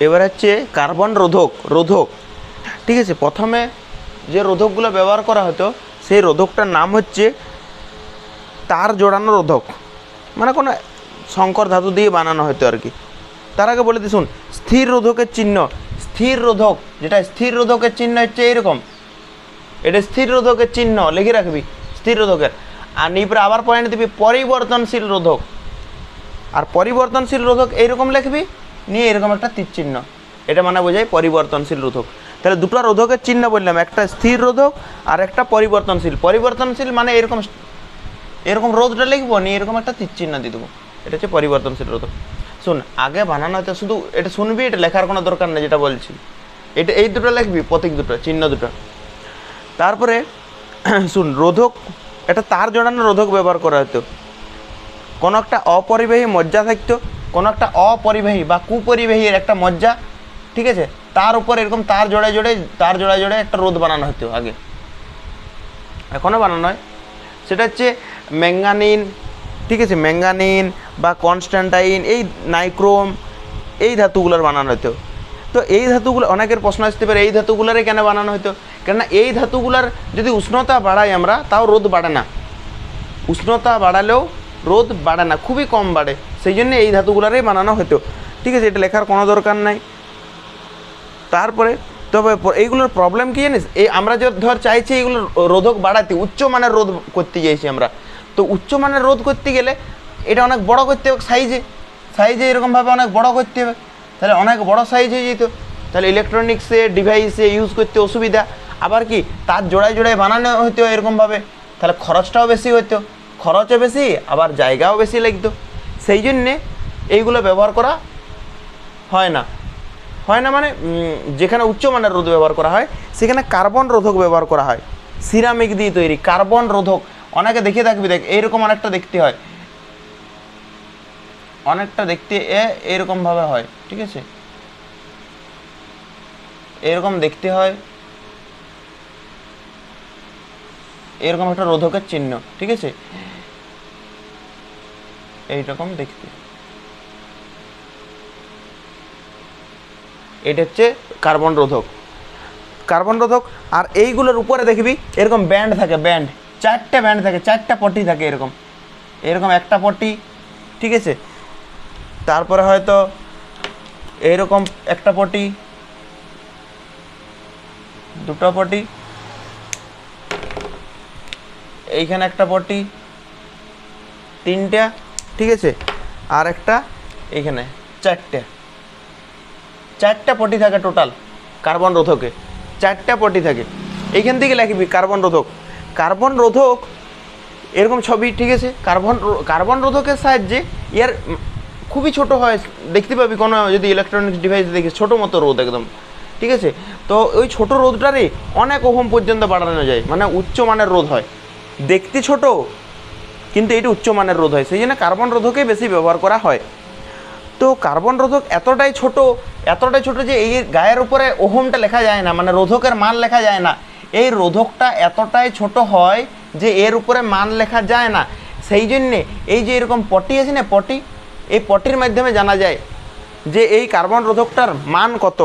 এবার হচ্ছে কার্বন রোধক রোধক। ঠিক আছে, প্রথমে যে রোধকগুলো ব্যবহার করা হতো, সেই রোধকটার নাম হচ্ছে তার জোড়ানো রোধক। মানে কোনো শঙ্কর ধাতু দিয়ে বানানো হতো আর কি। তার আগে বলে দিই, শুন, স্থির রোধকের চিহ্ন, স্থির রোধক, যেটা স্থির রোধকের চিহ্ন হচ্ছে এইরকম। এটা স্থির রোধকের চিহ্ন, লিখে রাখবি, স্থির রোধকের। আর নিপরে আবার পয়েন্ট দিবি, পরিবর্তনশীল রোধক। আর পরিবর্তনশীল রোধক এইরকম লিখবি নিয়ে এরকম একটা তীর চিহ্ন এটা মানে বোঝায় পরিবর্তনশীল রোধক। তাহলে দুটো রোধকের চিহ্ন বললাম, একটা স্থির রোধক আর একটা পরিবর্তনশীল। পরিবর্তনশীল মানে এরকম এরকম রোধটা লিখব, নিয়ে এরকম একটা তীর চিহ্ন দিয়ে দেবো। এটা হচ্ছে পরিবর্তনশীল রোধক। শুন, আগে বানানো হয়তো শুধু এটা শুনবি, এটা লেখার কোনো দরকার নেই যেটা বলছি। এটা এই দুটো লিখবি, প্রতীক দুটো, চিহ্ন দুটো। তারপরে, শুন, রোধক, এটা তার জড়ানো রোধক ব্যবহার করা হতো। কোনো একটা অপরিবাহী মজ্জা থাকতো কোনো একটা অপরিবাহী বা কুপরিবাহীর একটা মজ্জা, ঠিক আছে? তার উপর এরকম তার জোড়ায় জোড়ায়, তার জোড়ায় জোড়ায় একটা রোদ বানানো হতো আগে। এখনও বানানো হয়। সেটা হচ্ছে ম্যাঙ্গানিন, ঠিক আছে? ম্যাঙ্গানিন বা কনস্ট্যান্টাইন, এই নাইক্রোম, এই ধাতুগুলোর বানানো হতো। তো এই ধাতুগুলো, অনেকের প্রশ্ন আসতে পারে, এই ধাতুগুলোরে কেন বানানো হতো? কেননা এই ধাতুগুলার যদি উষ্ণতা বাড়াই আমরা, তাও রোদ বাড়ে না। উষ্ণতা বাড়ালেও রোদ বাড়ে না, খুবই কম বাড়ে। সেই জন্য এই ধাতুগুলারই বানানো হতো। ঠিক আছে, এটা লেখার কোনো দরকার নাই। তারপরে, তবে এইগুলোর প্রবলেম কি জানিস? এই আমরা যে ধর চাইছি এইগুলো রোধক বাড়াতে উচ্চমানের রোধ করতে চাইছি আমরা। তো উচ্চমানের রোধ করতে গেলে এটা অনেক বড় করতে হবে সাইজে সাইজে এরকমভাবে অনেক বড় করতে হবে। তাহলে অনেক বড় সাইজ হয়ে যেত। তাহলে ইলেকট্রনিক্সে ডিভাইসে ইউজ করতে অসুবিধা। আবার কি, তার জোড়ায় জোড়ায় বানানো হতো এরকমভাবে। তাহলে খরচটাও বেশি হতো। খরচও বেশি, আবার জায়গাও বেশি লাগতো। সেই জন্যে এইগুলো ব্যবহার করা হয় না। হয় না মানে যেখানে উচ্চমানের রোধ ব্যবহার করা হয়, সেখানে কার্বন রোধক ব্যবহার করা হয়। সিরামিক দিয়ে তৈরি, কার্বন রোধক। অনেকে দেখে থাকবি, দেখ, এইরকম অনেকটা দেখতে হয়। অনেকটা দেখতে এ, এরকমভাবে হয়, ঠিক আছে? এরকম দেখতে হয়। এরকম একটা রোধকের চিহ্ন, ঠিক আছে? এইরকম দেখতে। এটা হচ্ছে কার্বন রোধক। কার্বন রোধক, আর এইগুলোর উপরে দেখবি, এরকম ব্যান্ড থাকে, ব্যান্ড। চারটে ব্যান্ড থাকে, চারটা পটি থাকে এরকম। এরকম একটা পটি, ঠিক আছে? তারপরে হয়তো এইরকম একটা পটি, দুটো পটি, এইখানে একটা পটি, তিনটা ঠিক আছে? আর একটা এইখানে, চারটে। চারটা পটি থাকে টোটাল কার্বন রোধকে। চারটা পটি থাকে। এইখান থেকে লিখবি কার্বন রোধক। কার্বন রোধক, এরকম ছবি, ঠিক আছে? কার্বন কার্বন রোধকের সাহায্যে ইয়ার খুবই ছোট হয়। দেখতে পাবি কোনো যদি ইলেকট্রনিক্স ডিভাইস দেখিস ছোটো মতো রোদ একদম। ঠিক আছে? তো ওই ছোট রোদটারে অনেক ওহম পর্যন্ত বাড়ানো যায়। মানে উচ্চমানের রোধ হয়। দেখতে ছোট কিন্তু এটি উচ্চমানের রোধ হয় সেই জন্য কার্বন রোধকেই বেশি ব্যবহার করা হয়। তো কার্বন রোধক এতটাই ছোট এতটাই ছোট যে এই গায়ের উপরে ওহমটা লেখা যায় না মানে রোধকের মান লেখা যায় না। এই রোধকটা এতটাই ছোট হয় যে এর উপরে মান লেখা যায় না। সেই জন্যে এই যে এরকম পটি আছে না, পটি, এই পটির মাধ্যমে জানা যায় যে এই কার্বন রোধকটার মান কত।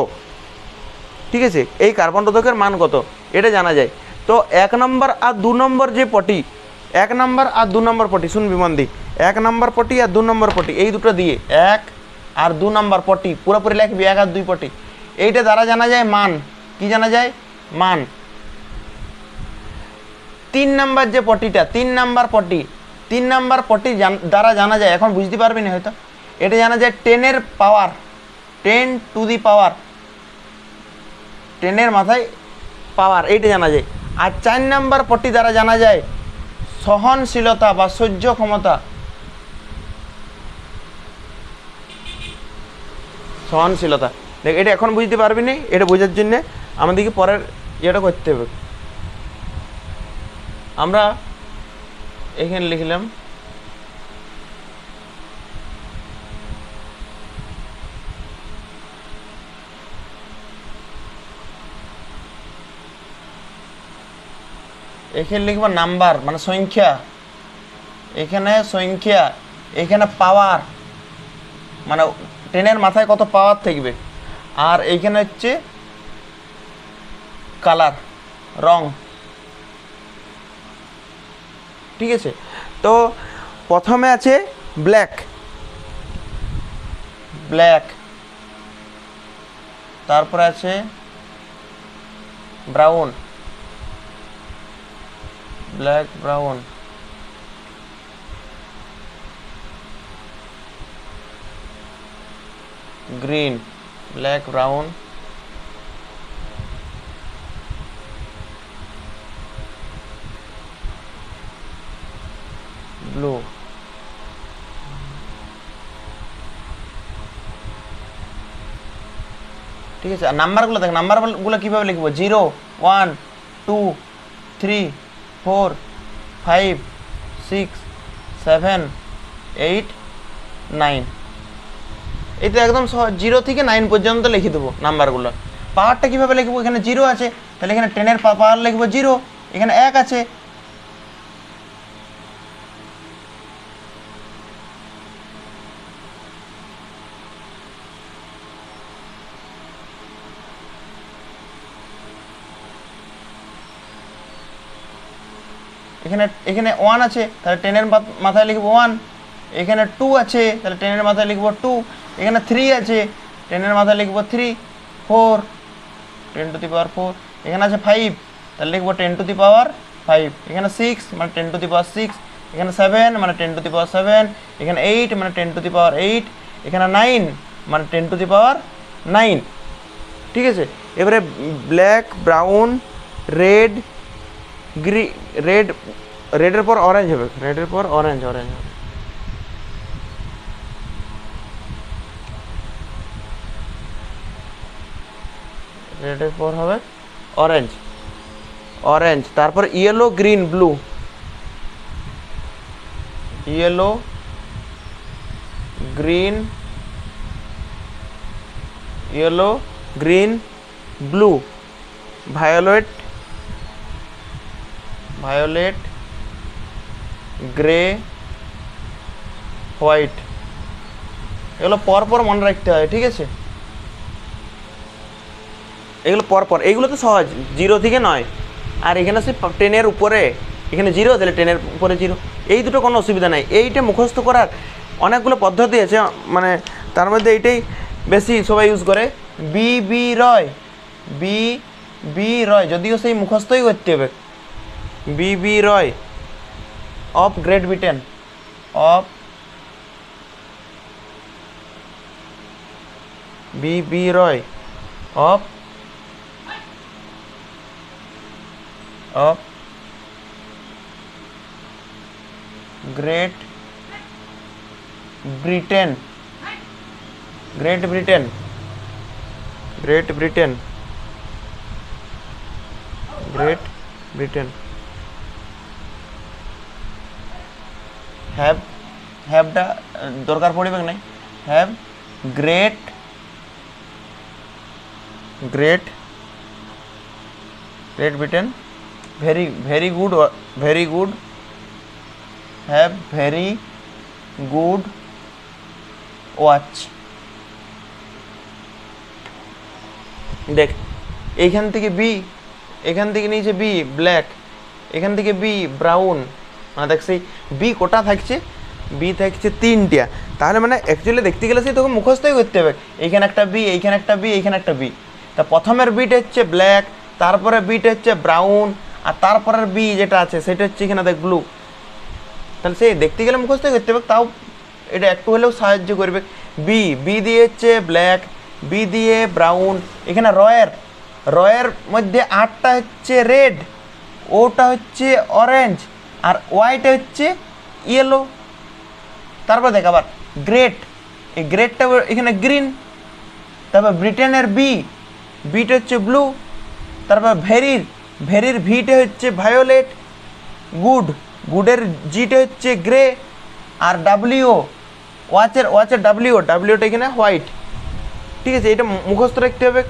ঠিক আছে? এই কার্বন রোধকের মান কত, এটা জানা যায়। তো এক নম্বর আর দু নম্বর যে পটি এক নম্বর আর দু নম্বর পটি শুনবি মন দি এক নম্বর পটি আর দু নম্বর পটি, এই দুটো দিয়ে। এক আর দু নম্বর পটি, পুরোপুরি লিখবি, এক আর দুই পটি। এইটা দ্বারা জানা যায় মান। কি জানা যায়? মান। তিন নাম্বার যে পটিটা, তিন নাম্বার পটি, তিন নাম্বার পটি দ্বারা জানা যায়। এখন বুঝতে পারবি না হয়তো। এটা জানা যায় টেনের পাওয়ার, টেন টু দি পাওয়ার। টেনের মাথায় পাওয়ার, এইটা জানা যায়। আর চার নাম্বার পটি দ্বারা জানা যায় সহনশীলতা বা সহ্য ক্ষমতা। সহনশীলতা। দেখ, এটা এখন বুঝতে পারবি না? এটা বোঝার জন্যে আমাদেরকে পরের ইয়েটা করতে হবে। আমরা এখানে লিখলাম এখানে লিখব নাম্বার মানে সংখ্যা। এখানে সংখ্যা, এখানে পাওয়ার মানে টেনের মাথায় কত পাওয়ার থাকবে। আর এইখানে হচ্ছে কালার, রং। ঠিক আছে? তো প্রথমে আছে ব্ল্যাক। ব্ল্যাক। তারপরে আছে brown. Black brown green black brown blue ঠিক আছে আর নাম্বারগুলো দেখ নাম্বারগুলো কীভাবে লিখব zero one two three four, five, six, seven, eight, nine. তো একদম জিরো থেকে নাইন পর্যন্ত লিখে দেবো নাম্বারগুলো। পাওয়ারটা কীভাবে লিখব? এখানে জিরো আছে, তাহলে এখানে টেনের পাওয়ার লিখব জিরো, এখানে এক আছে এখানে এখানে ওয়ান আছে, তাহলে টেনের মাথায় লিখব ওয়ান এখানে টু আছে, তাহলে টেনের মাথায় লিখব টু এখানে থ্রি আছে টেনের মাথায় লিখব three four ten to the power four এখানে আছে ফাইভ তাহলে লিখব ten to the power five এখানে সিক্স মানে ten to the power six এখানে সেভেন মানে ten to the power seven এখানে এইট মানে ten to the power eight এখানে নাইন মানে ten to the power nine ঠিক আছে? এবারে black brown red green red রেডের পর অরেঞ্জ হবে রেডের পর অরেঞ্জ অরেঞ্জ হবে রেডের পর হবে অরেঞ্জ অরেঞ্জ তারপর yellow green blue yellow green yellow green blue violet violet, grey, white. এগুলো পরপর মনে রাখতে হয়, ঠিক আছে? এগুলো পরপর, এগুলো তো সহজ, জিরো থেকে নয়। আর এখানে সে টেনের উপরে, এখানে জিরো, তাহলে টেনের উপরে জিরো। এই দুটো কোনো অসুবিধা নাই। এইটা মুখস্থ করার অনেকগুলো পদ্ধতি আছে মানে তার মধ্যে এইটাই বেশি সবাই ইউজ করে। B B Roy, B B Roy, যদিও সেই মুখস্থই করতে হবে। B B Roy of Great Britain of B B Roy of of Great Britain Great Britain Great Britain Great Britain have হ্যাভটা দরকার পড়বে নাই। Have great great great Britain very very good wa- very good, have very good watch দেখ, এইখান থেকে B এখান থেকে নিচে বি ব্ল্যাক এখান থেকে বি ব্রাউন মানে দেখ সেই বি কোটা থাকছে বি থাকছে তিনটা তাহলে মানে অ্যাকচুয়ালি দেখতে গেলে সেই তোকে মুখস্থই করতে হবে। এইখানে একটা বি এইখানে একটা বি এইখানে একটা বি তা প্রথমের বিট হচ্ছে ব্ল্যাক তারপরে বিট হচ্ছে ব্রাউন আর তারপরের বি যেটা আছে সেটা হচ্ছে এখানে দেখ ব্লু তাহলে সেই দেখতে গেলে মুখস্থ করতে হবে, তাও এটা একটু হলেও সাহায্য করবে। বি বি দিয়ে হচ্ছে ব্ল্যাক বি দিয়ে ব্রাউন এখানে রয়ের রয়ের মধ্যে আটটা হচ্ছে রেড ওটা হচ্ছে অরেঞ্জ আর ওয়াইটা হচ্ছে ইয়েলো তারপর দেখ আবার গ্রেট এই গ্রেটটা এখানে গ্রিন তারপর ব্রিটেনের বি বিটা হচ্ছে ব্লু তারপর ভেরির ভেরির ভিটা হচ্ছে ভায়োলেট গুড গুডের জিটা হচ্ছে গ্রে আর ডাব্লিউ ওয়াচের ওয়াচের ডাব্লিউ ডাব্লিউটা এখানে হোয়াইট ঠিক আছে, এটা মুখস্থ রাখতে হবে।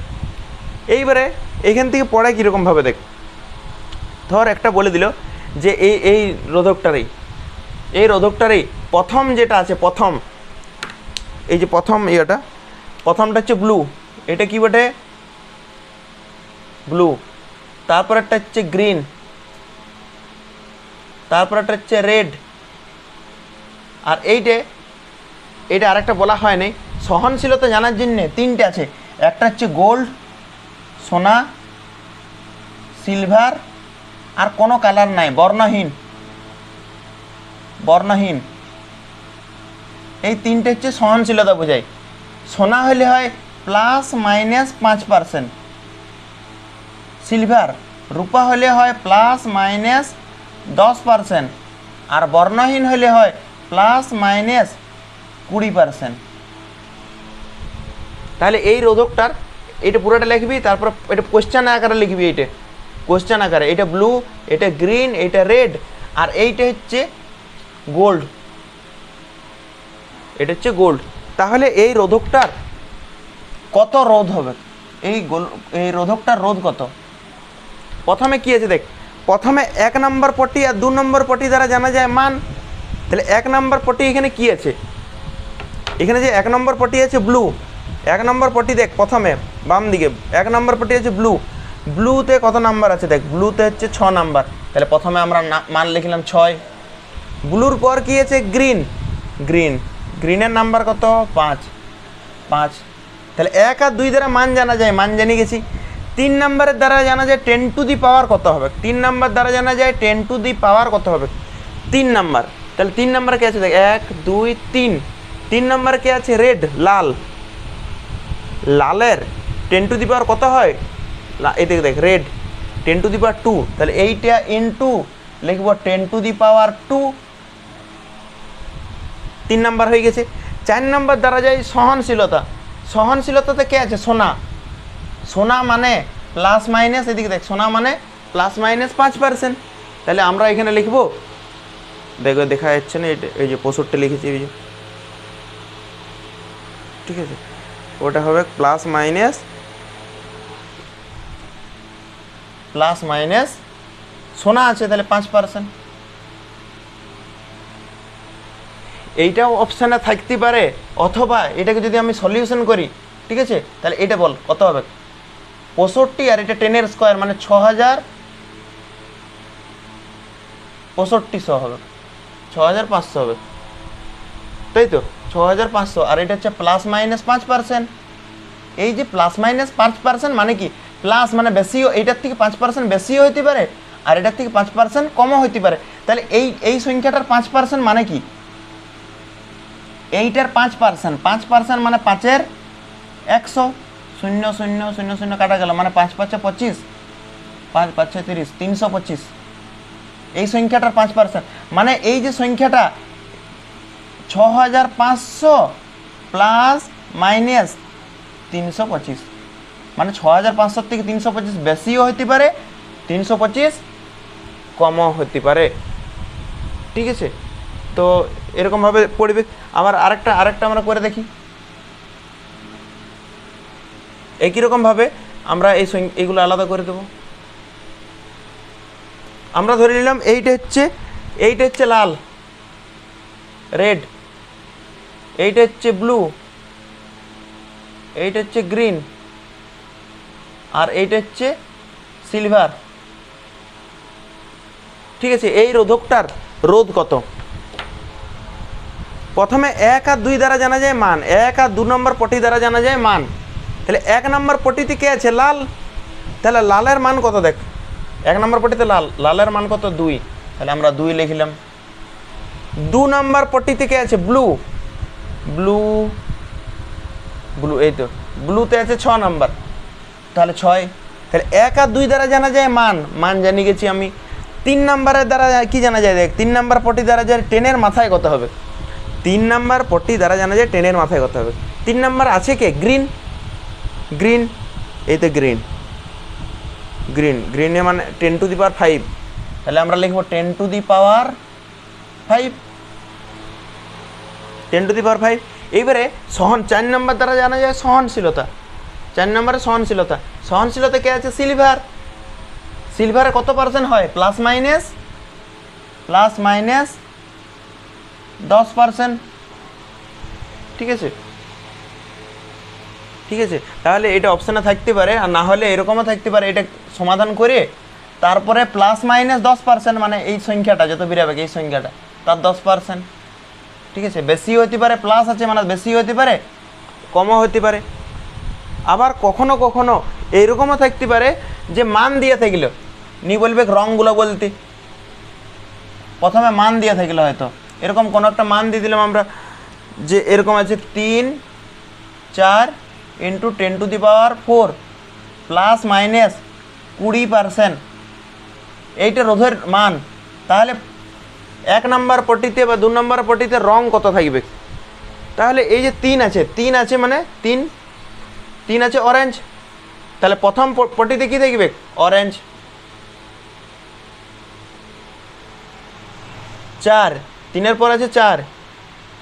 এইবারে এখান থেকে পড়ায় কীরকমভাবে দেখ। ধর একটা বলে দিল যে এই এই রোধকটারই এই রোধকটারই প্রথম যেটা আছে, প্রথম, এই যে প্রথম ইয়েটা, প্রথমটা হচ্ছে ব্লু এটা কি বটে? ব্লু তারপরেরটা হচ্ছে গ্রিন তারপরেরটা হচ্ছে রেড আর এইটে এটা আরেকটা বলা হয়নি, সহনশীলতা জানার জন্যে তিনটে আছে, একটা হচ্ছে গোল্ড সোনা সিলভার আর কোনো কালার নাই, বর্ণহীন। বর্ণহীন। এই তিনটে হচ্ছে সহনশীলতা বোঝায়। সোনা হলে হয় প্লাস মাইনাস পাঁচ পার্সেন্ট সিলভার রূপা হলে হয় প্লাস মাইনাস দশ পার্সেন্ট আর বর্ণহীন হলে হয় প্লাস মাইনাস কুড়ি পার্সেন্ট তাহলে এই রোধকটার, এটা পুরোটা লিখবি, তারপর এটা কোশ্চেন আকারে লিখবি এইটা। কোশ্চেন আকারে, এটা ব্লু এটা গ্রিন এটা রেড আর এইটা হচ্ছে গোল্ড এটা হচ্ছে গোল্ড তাহলে এই রোধকটার কত রোধ হবে? এই এই রোধকটার রোধ কত? প্রথমে কি আছে দেখ, প্রথমে এক নম্বর পটি আর দু নম্বর পটি দ্বারা জানা যায় মান। তাহলে এক নম্বর পটি এখানে কি আছে? এখানে যে এক নম্বর পটি আছে ব্লু এক নম্বর পটি দেখ প্রথমে বাম দিকে এক নম্বর পটি আছে ব্লু ব্লুতে কত নাম্বার আছে? দেখ, ব্লুতে হচ্ছে ছ নাম্বার। তাহলে প্রথমে আমরা মান লিখলাম ছয়। ব্লুর পর কি আছে? গ্রিন। গ্রিন। গ্রিনের নাম্বার কত? পাঁচ। পাঁচ। তাহলে এক আর দুই দ্বারা মান জানা যায়, মান জেনে গেছি। তিন নাম্বারের দ্বারা জানা যায় টেন টু দি পাওয়ার কত হবে? তিন নাম্বার দ্বারা জানা যায় টেন টু দি পাওয়ার কত হবে? তিন নাম্বার। তাহলে তিন নাম্বার কে আছে? দেখ, এক, দুই, তিন। তিন নাম্বার কে আছে? রেড, লাল। লালের। টেন টু দি পাওয়ার কত হয়? এই দেখ red ten to the power two তাহলে এইটা ইন টু লিখব ten to the power two তিন নাম্বার হয়ে গেছে। চার নাম্বার দ্বারা যায় সহনশীলতা। সহনশীলতাতে কে আছে? সোনা। সোনা মানে প্লাস মাইনাস এদিকে দেখ, সোনা মানে প্লাস মাইনাস পাঁচ পার্সেন্ট তাহলে আমরা এখানে লিখব, দেখো, দেখা যাচ্ছে না এই যে পঁয়ষট্টি লিখেছি, এই যে। ঠিক আছে? ওটা হবে প্লাস মাইনাস প্লাস মাইনাস সোনা আছে, তাহলে পাঁচ পার্সেন্ট এইটাও অপশানে থাকতে পারে, অথবা এটাকে যদি আমি সলিউশন করি, ঠিক আছে? তাহলে এটা বল, কত হবে? পঁয়ষট্টি আর এটা টেনের স্কোয়ার মানে ছ হাজার পঁয়ষট্টিশো হবে। ছ হাজার পাঁচশো হবে। তাই তো? ছ হাজার পাঁচশো। আর এটা হচ্ছে প্লাস মাইনাস পাঁচ পার্সেন্ট এই যে প্লাস মাইনাস পাঁচ পার্সেন্ট মানে কি? প্লাস মানে বেশিও, এইটার থেকে পাঁচ পার্সেন্ট বেশিও হইতে পারে, আর এটার থেকে পাঁচ পার্সেন্ট কমও হইতে পারে। তাহলে এই এই সংখ্যাটার পাঁচ পার্সেন্ট মানে কি? এইটার পাঁচ পার্সেন্ট পাঁচ পার্সেন্ট মানে পাঁচের একশো, শূন্য শূন্য শূন্য শূন্য কাটা গেল মানে পাঁচ, পাঁচে পঁচিশ, পাঁচ, পাঁচে তিরিশ, তিনশো, পঁচিশ। এই সংখ্যাটার পাঁচ পার্সেন্ট মানে এই যে সংখ্যাটা ছ হাজার পাঁচশো প্লাস মাইনাস তিনশো, পঁচিশ। মানে ছ হাজার পাঁচশোর থেকে তিনশো পঁচিশ বেশিও হতে পারে, তিনশো পঁচিশ কমও হতে পারে। ঠিক আছে? তো এরকমভাবে পড়বে আবার আরেকটা আরেকটা আমরা করে দেখি। একই রকমভাবে আমরা এই এইগুলো আলাদা করে দেবো। আমরা ধরে নিলাম এইটা হচ্ছে এইটা হচ্ছে লাল, রেড, এইটা হচ্ছে ব্লু, এইটা হচ্ছে গ্রিন আর এইটা হচ্ছে সিলভার ঠিক আছে, এই রোধকটার রোধ কত? প্রথমে এক আর দুই দ্বারা জানা যায় মান, এক আর দু নম্বর পটি দ্বারা জানা যায় মান। তাহলে এক নম্বর পটিতে কে আছে? লাল। তাহলে লালের মান কত দেখ? এক নম্বর পটিতে লাল, লালের মান কত? দুই। তাহলে আমরা দুই লিখলাম। দু নম্বর পটিতে কে আছে? ব্লু। ব্লু ব্লু, এই তো, ব্লুতে আছে ছ নম্বর। তাহলে ছয়। তাহলে এক আর দুই দ্বারা জানা যায় মান। মান জানি গেছি আমি। তিন নাম্বারের দ্বারা কি জানা যায় দেখ? তিন নাম্বার পটি দ্বারা যায় টেনের মাথায় কত হবে। তিন নাম্বার পটি দ্বারা জানা যায় টেনের মাথায় কত হবে। তিন নাম্বার আছে কে? গ্রিন। গ্রিন। এই তো গ্রিন। গ্রিন। গ্রিনে মানে ten to the power five. তাহলে আমরা লিখব ten to the power five. Ten to the power five. এইবারে সহন চার নাম্বার দ্বারা জানা যায় সহনশীলতা। চার নম্বরে সহনশীলতা। সহনশীলতা কে আছে? সিলভার। সিলভারে কত পার্সেন্ট হয়? Plus minus? প্লাস মাইনাস দশ পার্সেন্ট ঠিক আছে? ঠিক আছে? তাহলে এটা অপশানে থাকতে পারে, আর না হলে এরকমও থাকতে পারে। এটা সমাধান করে তারপরে প্লাস মাইনাস দশ পার্সেন্ট মানে এই সংখ্যাটা, যত বেরাবে এই সংখ্যাটা, তার দশ পার্সেন্ট ঠিক আছে? বেশি হতে পারে, প্লাস আছে মানে বেশি হতে পারে, কমও হতে পারে। আবার কখনো কখনো এইরকমও থাকতে পারে যে মান দিয়ে থাকল। নি বলবে রঙগুলো বলতে। প্রথমে মান দিয়ে থাকল হয়তো। এরকম কোনো একটা মান দিয়ে দিলাম আমরা যে এরকম আছে তিন, চার into ten to the power four plus minus কুড়ি পারসেন্ট এইটা রোধের মান। তাহলে এক নাম্বার পটিতে বা দু নম্বর পটিতে রং কত থাকবে? তাহলে এই যে তিন আছে তিন আছে মানে তিন তিন আছে অরেঞ্জ তাহলে প্রথম পটিতে কি থাকবে অরেঞ্জ চার। তিনের পর আছে চার।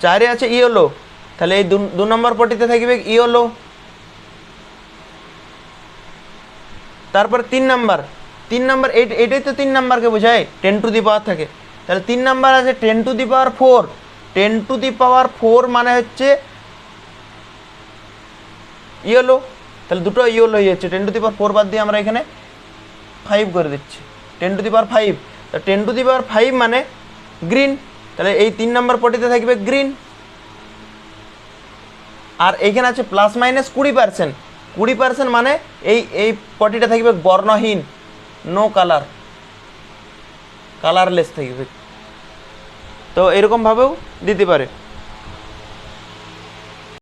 চারে আছে ইয়েলো। তাহলে এই দু- নম্বর পটিতে থাকবে ইয়েলো। তারপর তিন নাম্বার। তিন নাম্বার এটাই তো তিন নাম্বারকে বোঝায়। টেন টু দি পাওয়ার থাকে। তাহলে তিন নাম্বার আছে ten to the power four ten to the power four মানে হচ্ছে ইয়েলো, তাহলে দুটো ইয়েলো হয়ে যাচ্ছে। Ten to the power four বাদ দিয়ে আমরা এখানে ফাইভ করে দিচ্ছি। Ten to the power five ten to the power five মানে গ্রিন তাহলে এই তিন নম্বর পটিতে থাকবে গ্রিন আর এইখানে আছে প্লাস মাইনাস কুড়ি পার্সেন্ট কুড়ি পার্সেন্ট মানে এই এই পটিটা থাকবে বর্ণহীন। নো কালার কালারলেস থাকবে। তো এরকমভাবেও দিতে পারে।